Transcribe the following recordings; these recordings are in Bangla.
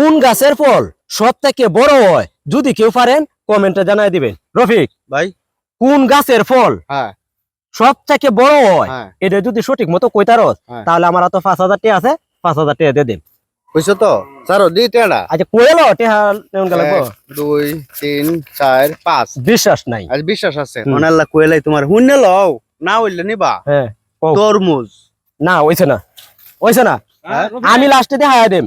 কোন গাছের ফল সব থেকে বড় হয়? যদি কেউ পারেন কমেন্টে জানাই দিবেন। রফিক ভাই। কোন গাছের ফল হ্যাঁ। সব থেকে বড় হয়? হ্যাঁ। এটা যদি সঠিক মতো কইতারস হ্যাঁ। তাহলে আমার তো পাঁচ হাজার টাকা আছে পাঁচ হাজার টাকা দিয়ে দিন। বুঝছ তো? চারো দি টেড়া আচ্ছা গেল দুই তিন চার পাঁচ। বিশ্বাস নাই। আজ বিশ্বাস আছে। অনাল্লা কইলাই তোমার হুন্নে লও না হইলে নিবা। হ্যাঁ তরমুজ। না ওইছে না। ওইছে না। হ্যাঁ? আমি লাস্টে দেখাই দেম।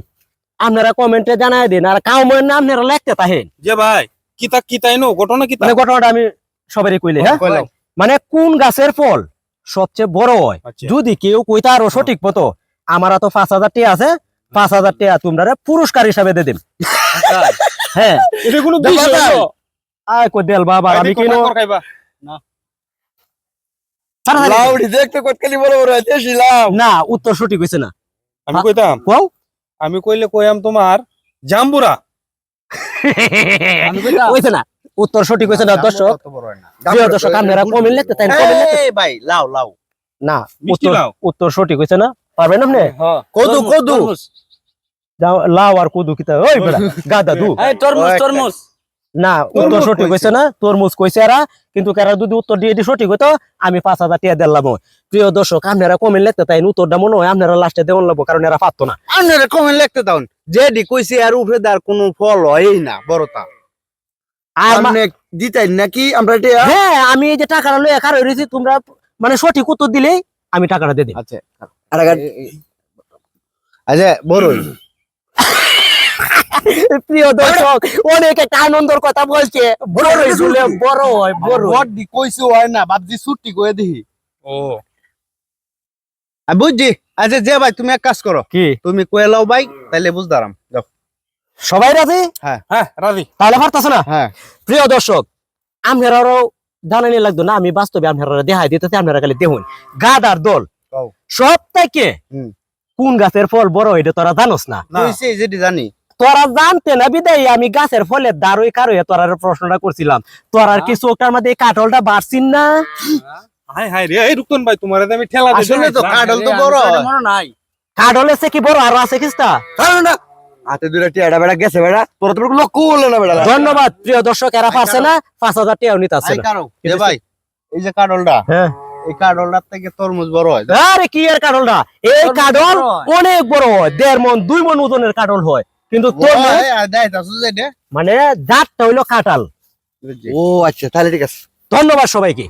আপনারা কমেন্টে জানাই দিন আর কাউ মনে না আপনারা লিখতে তাহেন যে ভাই কিতা কিতাই নো? ঘটনা কিতা মানে ঘটনাটা আমি সবারই কইলে হ্যাঁ? মানে কোন গাছের ফল সবচেয়ে বড় হয়? আচ্ছা। যদি কেউ কইতা আরও সঠিক মতো আমার তো পাঁচ হাজার টাকা আছে পাঁচ হাজার টাকা তোমরা পুরস্কার হিসাবে দিয়ে দিন হ্যাঁ। এটা কোনো বিষয়। হলো? আয় কই দেল বাবা আমি কিনো খাইবা। তাড়াতাড়ি। লাউড়ি দেখতে কতখানি বড় বড় আছে শিলাম না উত্তর সঠিক হইছে না। আমি কইতাম। কও? আমি কইলে কইয়াম তোমার জাম্বুরা। না? উত্তর সঠিক হয়েছে না দর্শক? প্রিয় দর্শক আপনারা কমেন্ট লিখতে তাই কমেন্ট লিখতে ভাই লাউ লাউ না উত্তর। উত্তর সঠিক হয়েছে না? পারবেন আপনি? কদু কদু। লাও লাউ আর কদু কিতা ওই বেড়া গাদা দু। তরমুজ তরমুজ। না উত্তর সঠিক কইছে। হইছে না তরমুজ কইছে এরা কিন্তু কারা যদি উত্তর দিয়ে সঠিক হইতো আমি পাঁচ হাজার টাকা দিলাম প্রিয় দর্শক আপনারা কমেন্ট লিখতে তাই উত্তরটা মনে হয় আপনারা লাস্টে দেওয়ান লাগবো কারণ এরা পারতো না। আপনারা কমেন্ট লিখতে দাও। যে ডি কইছে আর উপরে দার কোনো ফল হয়ই না বড়টা আর মা- আপনি নাকি আমরা হ্যাঁ আমি এই যে টাকাটা লয়ে কার হইছি তোমরা মানে সঠিক উত্তর দিলেই আমি টাকাটা দিয়ে দিই। আচ্ছা আচ্ছা বড়ই। প্রিয় দর্শক অনেক একটা আনন্দের কথা বলছে। বড় হইলে বড় হয় বড় কইছে হয় না বাপজি ছুটি কয়ে দিহি। ও। আমি বুঝছি? আচ্ছা যে ভাই তুমি এক কাজ করো। কি? তুমি কয়ে লাও ভাই তাইলে বুঝদারাম যাও। সবাই রাজি? হ্যাঁ। রাজি। তাহলে পারতাছ না? হ্যাঁ। প্রিয় দর্শক আপনারাও জানানি লাগতো না আমি বাস্তবে আপনারা দেখাই দিতেছি আপনারা খালি দেখুন। গাদার দল কও। সব থেকে হুম। কোন গাছের ফল বড় এটা তোরা জানোস না? না যেটি জানি। তোরা জানতে না বিদায় আমি গাছের ফলে দারুই কারও তোরার প্রশ্নটা করছিলাম। তোরার কি চোখটার মধ্যে এই কাটলটা বাড়ছিন না? হাই হাই রে এই রুকন ভাই তোমার আমি ঠেলা আসলে তো দেখাইছিলাম। তো বড়। নাই। কাটল এসে কি বড় আরও আছে খিস্তা না। হাতে দুটা টিয়াটা বেড়া গেছে বেড়া তোর তো লক্ষ্য করল না বেড়া। ধন্যবাদ প্রিয় দর্শক এরা পারছে না পাঁচ হাজার নিতে যে ভাই এই যে কাডলটা হ্যাঁ। এই কাডলটার থেকে তরমুজ বড় হয়। আরে কি এর কাটলটা এই কাটল অনেক বড় হয় দেড় মন দুই মন ওজনের কাটল হয়। কিন্তু তোর দেয় দে মানে জাতটা হইল কাটাল ও আচ্ছা তাহলে ঠিক আছে। ধন্যবাদ সবাইকে।